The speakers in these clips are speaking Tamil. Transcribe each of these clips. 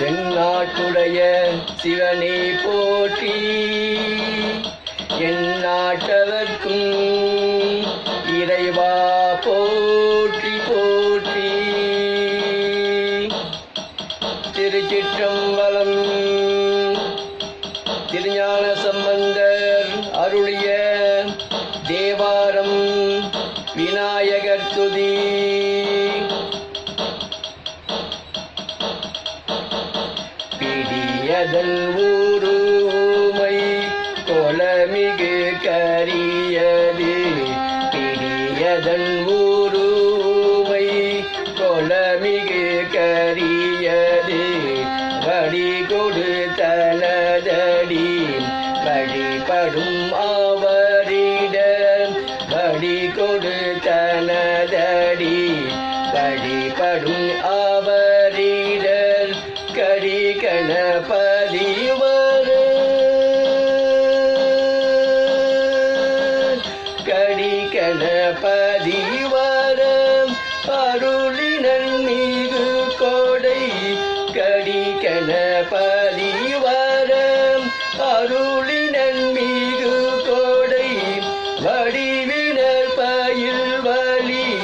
தென்னாட்டுடைய சிவனை போற்றி. என் நாட்டவர்க்கும் இறைவா போற்றி போற்றி. திருச்சிற்றம்பலம் திருஞான சம்பந்தர் அருளிய தேவாரம் விநாயகர் துதி. பிடியதன் ஊருமை கொலமிகு கரியது. பிடியதன் ஊருமை கொலமிகு கரியது. வழி கொடுத்தனதடி வழிபடும் அவரிடம். வழி கொடுத்தனதடி வழிபடும் அவர் கணபதி வரு கடி கணபதி வரம் அருளினன் மீது கோடை. கடி கணபதி வரம் அருளினன் மீது கோடை. வடிவினர் பயில் வலி.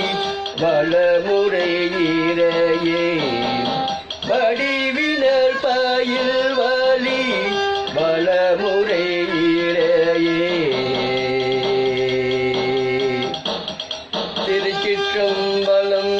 வளமுறை இறையே. திருச்சிற்றம்பலம்